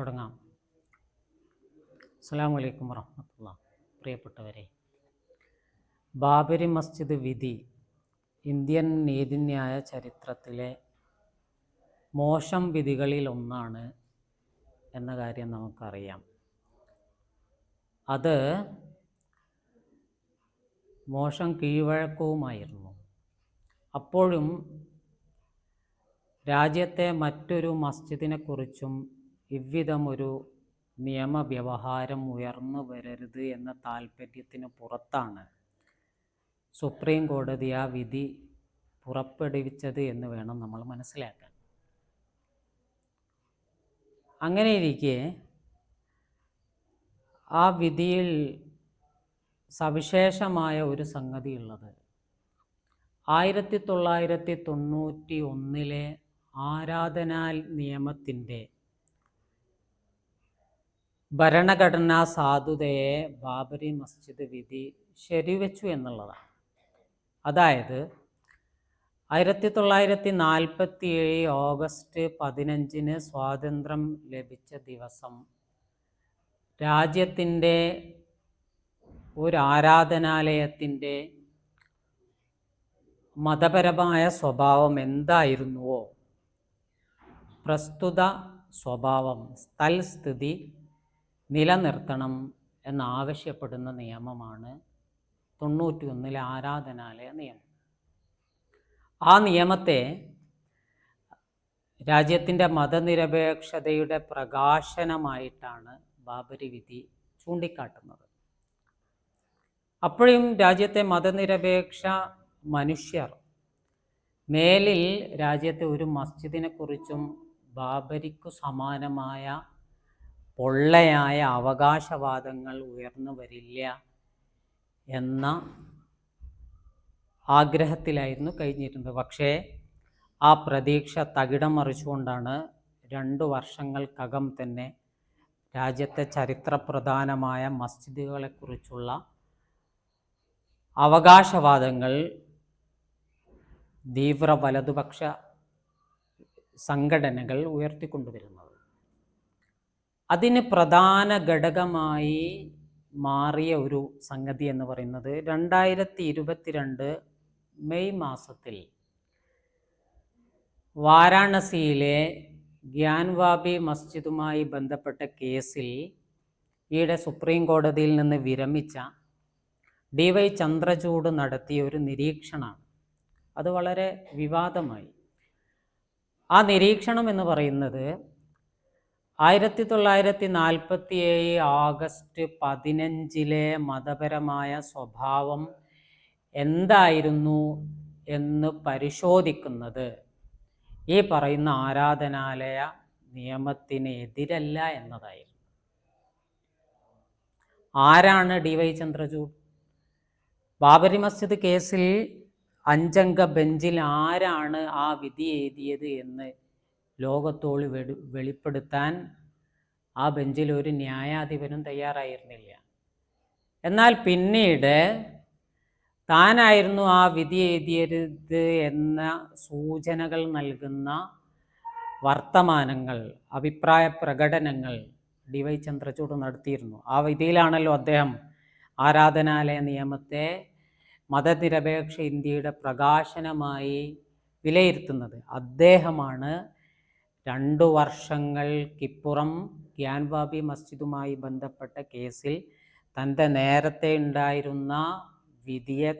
തുടങ്ങാം. അസ്സാം വലൈക്കും വറഹമത്തുള്ള പ്രിയപ്പെട്ടവരെ ബാബരി മസ്ജിദ് വിധി ഇന്ത്യൻ നീതിന്യായ ചരിത്രത്തിലെ മോശം വിധികളിൽ ഒന്നാണ് എന്ന കാര്യം നമുക്കറിയാം. അത് മോശം കീഴ്വഴക്കവുമായിരുന്നു. അപ്പോഴും രാജ്യത്തെ മറ്റൊരു മസ്ജിദിനെക്കുറിച്ചും ഇவ்விധമൊരു നിയമവ്യവഹാരം ഉയർന്നു വരരുത് എന്ന താല്പര്യത്തിന് പുറത്താണ് സുപ്രീം കോടതി ആ വിധി പുറപ്പെടുവിച്ചത് എന്ന് വേണം നമ്മൾ മനസ്സിലാക്കാൻ. അങ്ങനെയിരിക്കെ ആ വിധിയിൽ സവിശേഷമായ ഒരു സംഗതി ഉള്ളത് ആയിരത്തി തൊള്ളായിരത്തി തൊണ്ണൂറ്റി ഒന്നിലെ ആരാധനാൽ നിയമത്തിന്റെ ഭരണഘടനാ സാധുതയെ ബാബരി മസ്ജിദ് വിധി ശരിവെച്ചു എന്നുള്ളതാണ്. അതായത് ആയിരത്തി തൊള്ളായിരത്തി നാൽപ്പത്തി ഏഴ് ഓഗസ്റ്റ് പതിനഞ്ചിന് സ്വാതന്ത്ര്യം ലഭിച്ച ദിവസം രാജ്യത്തിന്റെ ഒരു ആരാധനാലയത്തിന്റെ മതപരമായ സ്വഭാവം എന്തായിരുന്നുവോ? പ്രസ്തുത സ്വഭാവം സ്ഥൽസ്ഥിതി നിലനിർത്തണം എന്നാവശ്യപ്പെടുന്ന നിയമമാണ് തൊണ്ണൂറ്റി ഒന്നിലെ ആരാധനാലയ നിയമം. ആ നിയമത്തെ രാജ്യത്തിന്റെ മതനിരപേക്ഷതയുടെ പ്രകാശനമായിട്ടാണ് ബാബരി വിധി ചൂണ്ടിക്കാട്ടുന്നത്. അപ്പോഴും രാജ്യത്തെ മതനിരപേക്ഷ മനുഷ്യർ മേലിൽ രാജ്യത്തെ ഒരു മസ്ജിദിനെക്കുറിച്ചും ബാബരിക്കു സമാനമായ പൊള്ളയായ അവകാശവാദങ്ങൾ ഉയർന്നു വരില്ല എന്ന ആഗ്രഹത്തിലായിരുന്നു കഴിഞ്ഞിരുന്നത്. പക്ഷേ ആ പ്രതീക്ഷ തകിടം മറിച്ചുകൊണ്ടാണ് രണ്ടു വർഷങ്ങൾക്കകം തന്നെ രാജ്യത്തെ ചരിത്രപ്രധാനമായ മസ്ജിദുകളെക്കുറിച്ചുള്ള അവകാശവാദങ്ങൾ തീവ്ര വലതുപക്ഷ സംഘടനകൾ ഉയർത്തിക്കൊണ്ടുവരുന്നത്. അതിന് പ്രധാന ഘടകമായി മാറിയ ഒരു സംഗതി എന്ന് പറയുന്നത് രണ്ടായിരത്തി ഇരുപത്തിരണ്ട് മെയ് മാസത്തിൽ വാരാണസിയിലെ ഗ്യാൻവാബി മസ്ജിദുമായി ബന്ധപ്പെട്ട കേസിൽ ഈയിടെ സുപ്രീം കോടതിയിൽ നിന്ന് വിരമിച്ച ഡി വൈ ചന്ദ്രചൂഡ് നടത്തിയ ഒരു നിരീക്ഷണമാണ്. അത് വളരെ വിവാദമായി. ആ നിരീക്ഷണം എന്ന് പറയുന്നത് ആയിരത്തി തൊള്ളായിരത്തി നാൽപ്പത്തി ഏഴ് ആഗസ്റ്റ് പതിനഞ്ചിലെ മതപരമായ സ്വഭാവം എന്തായിരുന്നു എന്ന് പരിശോധിക്കുന്നത്. ഈ പറയുന്ന ആരാധനാലയ നിയമത്തിന് എതിരല്ല എന്നതായിരുന്നു. ആരാണ് ഡി വൈ ചന്ദ്രചൂഡ്? ബാബരി മസ്ജിദ് കേസിൽ അഞ്ചംഗ ബെഞ്ചിൽ ആരാണ് ആ വിധി എഴുതിയത് എന്ന് ലോകത്തോട് വെടി വെളിപ്പെടുത്താൻ ആ ബെഞ്ചിൽ ഒരു ന്യായാധിപനും തയ്യാറായിരുന്നില്ല. എന്നാൽ പിന്നീട് താനായിരുന്നു ആ വിധി എഴുതിയരുത് എന്ന സൂചനകൾ നൽകുന്ന വർത്തമാനങ്ങൾ അഭിപ്രായ പ്രകടനങ്ങൾ ഡി വൈ ചന്ദ്രചൂഡ് നടത്തിയിരുന്നു. ആ വിധിയിലാണല്ലോ അദ്ദേഹം ആരാധനാലയ നിയമത്തെ മതനിരപേക്ഷ ഇന്ത്യയുടെ പ്രകാശനമായി വിലയിരുത്തുന്നത്. അദ്ദേഹമാണ് രണ്ടു വർഷങ്ങൾക്കിപ്പുറം ഗ്യാൻവാബി മസ്ജിദുമായി ബന്ധപ്പെട്ട കേസിൽ തന്റെ നേരത്തെ ഉണ്ടായിരുന്ന വിധിയെ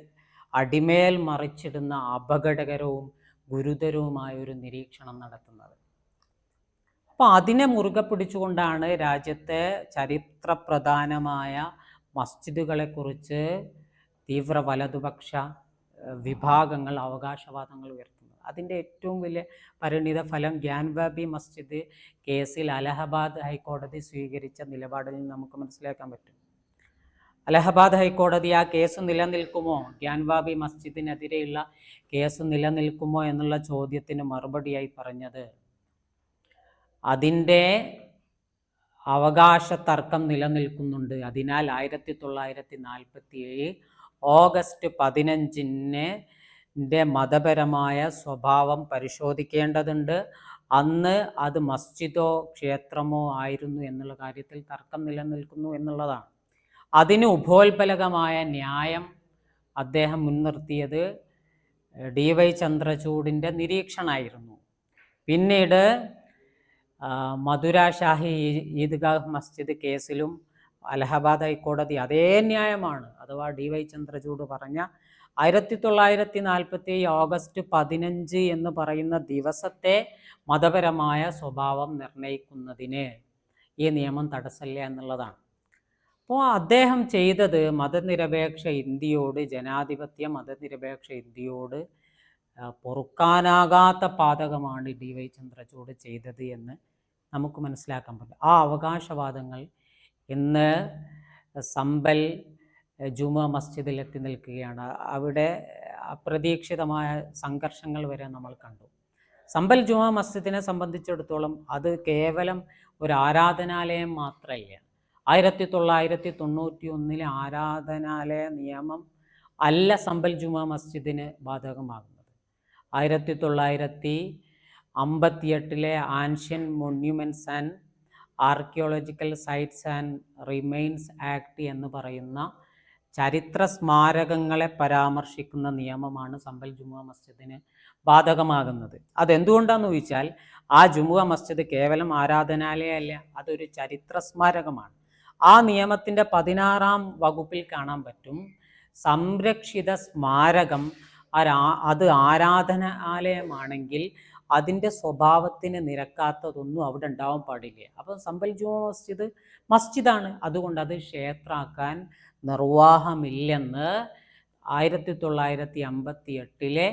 അടിമേൽ മറിച്ചിടുന്ന അപകടകരവും ഗുരുതരവുമായ ഒരു നിരീക്ഷണം നടത്തുന്നത്. അപ്പോൾ അതിനെ മുറുകെ പിടിച്ചുകൊണ്ടാണ് രാജ്യത്തെ ചരിത്രപ്രധാനമായ മസ്ജിദുകളെക്കുറിച്ച് തീവ്ര വലതുപക്ഷ വിഭാഗങ്ങൾ അവകാശവാദങ്ങൾ ഉയർത്തുന്നത്. അതിന്റെ ഏറ്റവും വലിയ പരിണിത ഫലം ഗ്യാൻവാബി മസ്ജിദ് കേസിൽ അലഹബാദ് ഹൈക്കോടതി സ്വീകരിച്ച നിലപാടിൽ നമുക്ക് മനസ്സിലാക്കാൻ പറ്റും. അലഹബാദ് ഹൈക്കോടതി ആ കേസ് നിലനിൽക്കുമോ? ഗ്യാൻവാബി മസ്ജിദിനെതിരെയുള്ള കേസ് നിലനിൽക്കുമോ എന്നുള്ള ചോദ്യത്തിന് മറുപടിയായി പറഞ്ഞത് അതിന്റെ അവകാശ തർക്കം നിലനിൽക്കുന്നുണ്ട്. അതിനാൽ ആയിരത്തി തൊള്ളായിരത്തി നാൽപ്പത്തി ഏഴ് ഓഗസ്റ്റ് പതിനഞ്ചിന് മതപരമായ സ്വഭാവം പരിശോധിക്കേണ്ടതുണ്ട്. അന്ന് അത് മസ്ജിദോ ക്ഷേത്രമോ ആയിരുന്നു എന്നുള്ള കാര്യത്തിൽ തർക്കം നിലനിൽക്കുന്നു എന്നുള്ളതാണ്. അതിന് ഉഭോൽപലകമായ ന്യായം അദ്ദേഹം മുൻനിർത്തിയത് ഡി വൈ ചന്ദ്രചൂഡിന്റെ നിരീക്ഷണമായിരുന്നു പിന്നീട് മധുര ഷാഹി ഈദ്ഗാഹ് മസ്ജിദ് കേസിലും അലഹബാദ് ഹൈക്കോടതി അതേ ന്യായമാണ് അഥവാ ഡി വൈ ചന്ദ്രചൂഡ് പറഞ്ഞ ആയിരത്തി തൊള്ളായിരത്തി നാൽപ്പത്തി ഓഗസ്റ്റ് പതിനഞ്ച് എന്ന് പറയുന്ന ദിവസത്തെ മതപരമായ സ്വഭാവം നിർണയിക്കുന്നതിന് ഈ നിയമം തടസ്സമില്ല എന്നുള്ളതാണ്. അപ്പോൾ അദ്ദേഹം ചെയ്തത് മതനിരപേക്ഷ ഇന്ത്യയോട് ജനാധിപത്യ മതനിരപേക്ഷ ഇന്ത്യയോട് പൊറുക്കാനാകാത്ത പാതകമാണ് ഡി വൈ ചന്ദ്രചൂഡ് ചെയ്തത് എന്ന് നമുക്ക് മനസ്സിലാക്കാൻ പറ്റും. ആ അവകാശവാദങ്ങൾ ഇന്ന് സമ്പൽ ജുമ മസ്ജിദിൽ എത്തി നിൽക്കുകയാണ്. അവിടെ അപ്രതീക്ഷിതമായ സംഘർഷങ്ങൾ വരെ നമ്മൾ കണ്ടു. സമ്പൽ ജുമാ മസ്ജിദിനെ സംബന്ധിച്ചിടത്തോളം അത് കേവലം ഒരു ആരാധനാലയം മാത്രമല്ല ആയിരത്തി തൊള്ളായിരത്തി തൊണ്ണൂറ്റി ഒന്നിലെ ആരാധനാലയ നിയമം അല്ല സമ്പൽ ജുമാ മസ്ജിദിന് ബാധകമാകുന്നത്. ആയിരത്തി തൊള്ളായിരത്തി അമ്പത്തിയെട്ടിലെ ancient monuments and archaeological sites and remains act എന്ന് പറയുന്ന ചരിത്ര സ്മാരകങ്ങളെ പരാമർശിക്കുന്ന നിയമമാണ് സമ്പൽ ജുമുഅ മസ്ജിദിന് ബാധകമാകുന്നത്. അതെന്തുകൊണ്ടാന്ന് ചോദിച്ചാൽ ആ ജുമുഅ മസ്ജിദ് കേവലം ആരാധനാലയമല്ല അതൊരു ചരിത്ര സ്മാരകമാണ്. ആ നിയമത്തിന്റെ പതിനാറാം വകുപ്പിൽ കാണാൻ പറ്റും സംരക്ഷിത സ്മാരകം അത് ആരാധനാലയമാണെങ്കിൽ അതിന്റെ സ്വഭാവത്തിന് നിരക്കാത്തതൊന്നും അവിടെ ഉണ്ടാവാൻ പാടില്ല. അപ്പം സമ്പൽ ജുമാ മസ്ജിദ് മസ്ജിദാണ്. അതുകൊണ്ട് അത് ക്ഷേത്രാക്കാൻ നിർവാഹമില്ലെന്ന് ആയിരത്തി തൊള്ളായിരത്തി അമ്പത്തി എട്ടിലെ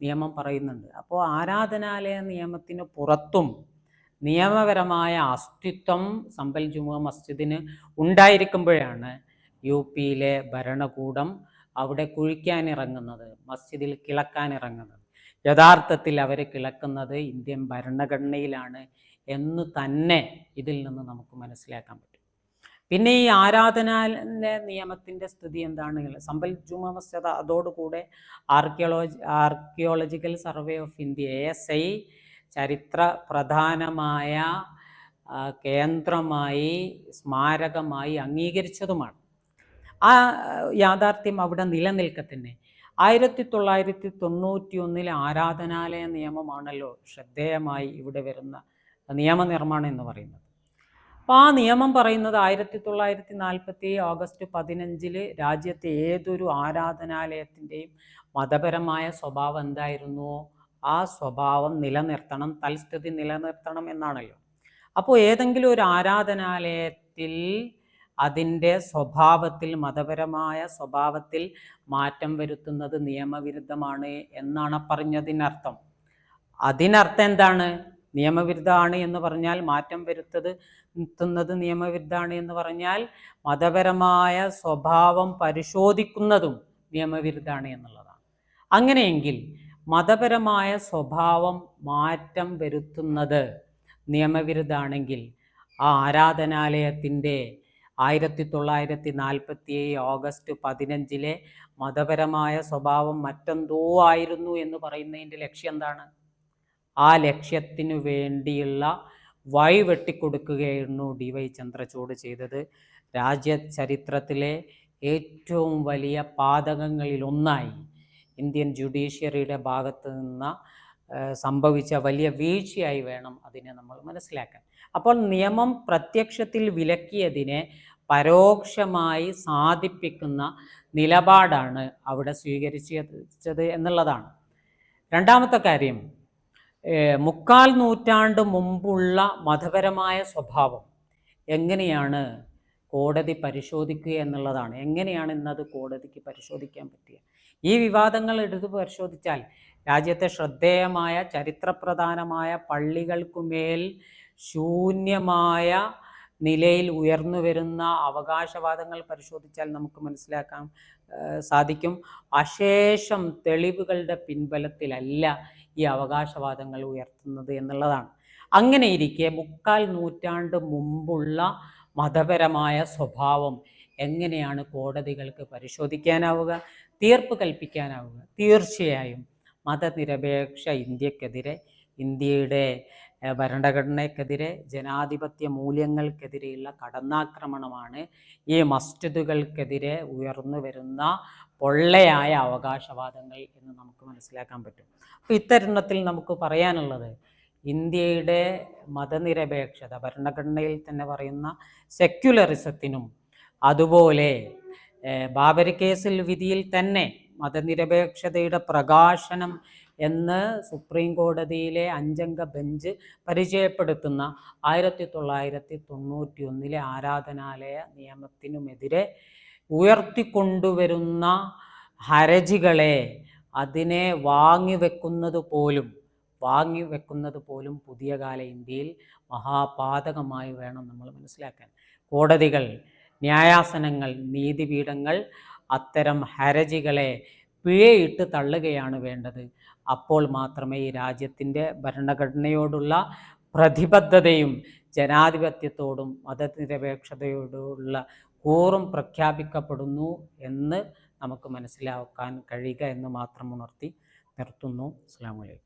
നിയമം പറയുന്നുണ്ട്. അപ്പോൾ ആരാധനാലയ നിയമത്തിന് പുറത്തും നിയമപരമായ അസ്തിത്വം സമ്പൽ ജുമുഅ മസ്ജിദിന് ഉണ്ടായിരിക്കുമ്പോഴാണ് യു പിയിലെ ഭരണകൂടം അവിടെ കുഴിക്കാനിറങ്ങുന്നത് മസ്ജിദിൽ കിളക്കാനിറങ്ങുന്നത്. യഥാർത്ഥത്തിൽ അവർ കിളക്കുന്നത് ഇന്ത്യൻ ഭരണഘടനയിലാണ് എന്ന് തന്നെ ഇതിൽ നിന്ന് നമുക്ക് മനസ്സിലാക്കാൻ പറ്റും. പിന്നെ ഈ ആരാധനാലയ നിയമത്തിന്റെ സ്ഥിതി എന്താണ്? സമ്പൽ ജുമ മസ്ജിദ് അതോടുകൂടെ archaeology archaeological survey of India A S I ചരിത്ര പ്രധാനമായ കേന്ദ്രമായി സ്മാരകമായി അംഗീകരിച്ചതുമാണ്. ആ യാഥാർത്ഥ്യം അവിടെ നിലനിൽക്കത്തിന് തന്നെ ആയിരത്തി തൊള്ളായിരത്തി തൊണ്ണൂറ്റി ഒന്നിലെ ആരാധനാലയ നിയമമാണല്ലോ ശ്രദ്ധേയമായി ഇവിടെ വരുന്ന നിയമനിർമ്മാണം എന്ന് പറയുന്നത്. അപ്പോൾ ആ നിയമം പറയുന്നത് ആയിരത്തി തൊള്ളായിരത്തി നാൽപ്പത്തി ഓഗസ്റ്റ് പതിനഞ്ചിൽ രാജ്യത്തെ ഏതൊരു ആരാധനാലയത്തിന്റെയും മതപരമായ സ്വഭാവം എന്തായിരുന്നുവോ ആ സ്വഭാവം നിലനിർത്തണം തൽസ്ഥിതി നിലനിർത്തണം എന്നാണല്ലോ. അപ്പോൾ ഏതെങ്കിലും ഒരു ആരാധനാലയത്തിൽ അതിന്റെ സ്വഭാവത്തിൽ മതപരമായ സ്വഭാവത്തിൽ മാറ്റം വരുത്തുന്നത് നിയമവിരുദ്ധമാണ് എന്നാണ് പറഞ്ഞതിനർത്ഥം. അതിനർത്ഥം എന്താണ്? നിയമവിരുദ്ധമാണ് എന്ന് പറഞ്ഞാൽ മാറ്റം വരുത്തത് ത്തുന്നത് നിയമവിരുദ്ധമാണ് എന്ന് പറഞ്ഞാൽ മതപരമായ സ്വഭാവം പരിശോധിക്കുന്നതും നിയമവിരുദ്ധമാണ് എന്നുള്ളതാണ്. അങ്ങനെയെങ്കിൽ മതപരമായ സ്വഭാവം മാറ്റം വരുത്തുന്നത് നിയമവിരുദ്ധാണെങ്കിൽ ആ ആരാധനാലയത്തിന്റെ ആയിരത്തി തൊള്ളായിരത്തി നാൽപ്പത്തി ഏഴ് ഓഗസ്റ്റ് പതിനഞ്ചിലെ മതപരമായ സ്വഭാവം മറ്റെന്തോ ആയിരുന്നു എന്ന് പറയുന്നതിന്റെ ലക്ഷ്യം എന്താണ്? ആ ലക്ഷ്യത്തിനു വേണ്ടിയുള്ള വഴി വെട്ടിക്കൊടുക്കുകയായിരുന്നു ഡി വൈ ചന്ദ്രചൂഡ് ചെയ്തത്. രാജ്യ ചരിത്രത്തിലെ ഏറ്റവും വലിയ പാതകങ്ങളിലൊന്നായി ഇന്ത്യൻ ജുഡീഷ്യറിയുടെ ഭാഗത്ത് നിന്ന് സംഭവിച്ച വലിയ വീഴ്ചയായി വേണം അതിനെ നമ്മൾ മനസ്സിലാക്കാൻ. അപ്പോൾ നിയമം പ്രത്യക്ഷത്തിൽ വിലക്കിയതിനെ പരോക്ഷമായി സാധിപ്പിക്കുന്ന നിലപാടാണ് അവിടെ സ്വീകരിച്ചത് എന്നുള്ളതാണ്. രണ്ടാമത്തെ കാര്യം മുക്കാൽ നൂറ്റാണ്ട് മുമ്പുള്ള മതപരമായ സ്വഭാവം എങ്ങനെയാണ് കോടതി പരിശോധിക്കുക എന്നുള്ളതാണ്. എങ്ങനെയാണ് ഇന്നത് കോടതിക്ക് പരിശോധിക്കാൻ പറ്റുക ഈ വിവാദങ്ങൾ എടുത്തു പരിശോധിച്ചാൽ രാജ്യത്തെ ശ്രദ്ധേയമായ ചരിത്രപ്രധാനമായ പള്ളികൾക്കുമേൽ ശൂന്യമായ നിലയിൽ ഉയർന്നു വരുന്ന അവകാശവാദങ്ങൾ പരിശോധിച്ചാൽ നമുക്ക് മനസ്സിലാക്കാൻ സാധിക്കും. അശേഷം തെളിവുകളുടെ പിൻബലത്തിലല്ല ഈ അവകാശവാദങ്ങൾ ഉയർത്തുന്നത് എന്നുള്ളതാണ്. അങ്ങനെ ഇരിക്കെ മുക്കാൽ നൂറ്റാണ്ട് മുമ്പുള്ള മതപരമായ സ്വഭാവം എങ്ങനെയാണ് കോടതികൾക്ക് പരിശോധിക്കാനാവുക തീർപ്പ് കൽപ്പിക്കാനാവുക? തീർച്ചയായും മതനിരപേക്ഷ ഇന്ത്യക്കെതിരെ ഇന്ത്യയുടെ ഭരണഘടനയ്ക്കെതിരെ ജനാധിപത്യ മൂല്യങ്ങൾക്കെതിരെയുള്ള കടന്നാക്രമണമാണ് ഈ മസ്ജിദുകൾക്കെതിരെ ഉയർന്നു വരുന്ന പൊള്ളയായ അവകാശവാദങ്ങൾ എന്ന് നമുക്ക് മനസ്സിലാക്കാൻ പറ്റും. അപ്പോൾ ഇത്തരുണത്തിൽ നമുക്ക് പറയാനുള്ളത് ഇന്ത്യയുടെ മതനിരപേക്ഷത ഭരണഘടനയിൽ തന്നെ പറയുന്ന സെക്യുലറിസത്തിനും അതുപോലെ ബാബരി കേസിൽ വിധിയിൽ തന്നെ മതനിരപേക്ഷതയുടെ പ്രകാശനം എന്ന് സുപ്രീം കോടതിയിലെ അഞ്ചംഗ ബെഞ്ച് പരിചയപ്പെടുത്തുന്ന ആയിരത്തി തൊള്ളായിരത്തി തൊണ്ണൂറ്റി ഒന്നിലെ ആരാധനാലയ നിയമത്തിനുമെതിരെ ഉയർത്തിക്കൊണ്ടുവരുന്ന ഹരജികളെ അതിനെ വാങ്ങിവെക്കുന്നത് പോലും വാങ്ങി വെക്കുന്നത് പോലും പുതിയ കാല ഇന്ത്യയിൽ മഹാപാതകമായി വേണം നമ്മൾ മനസ്സിലാക്കാൻ. കോടതികൾ ന്യായാസനങ്ങൾ നീതിപീഠങ്ങൾ അത്തരം ഹരജികളെ പിഴയിട്ട് തള്ളുകയാണ് വേണ്ടത്. അപ്പോൾ മാത്രമേ ഈ രാജ്യത്തിന്റെ ഭരണഘടനയോടുള്ള പ്രതിബദ്ധതയും ജനാധിപത്യത്തോടും മതനിരപേക്ഷതയോടുള്ള കൂറും പ്രഖ്യാപിക്കപ്പെടുന്നു എന്ന് നമുക്ക് മനസ്സിലാക്കാൻ കഴിയുക എന്ന് മാത്രം ഉണർത്തി നിർത്തുന്നു. അസ്സാം വലൈക്കും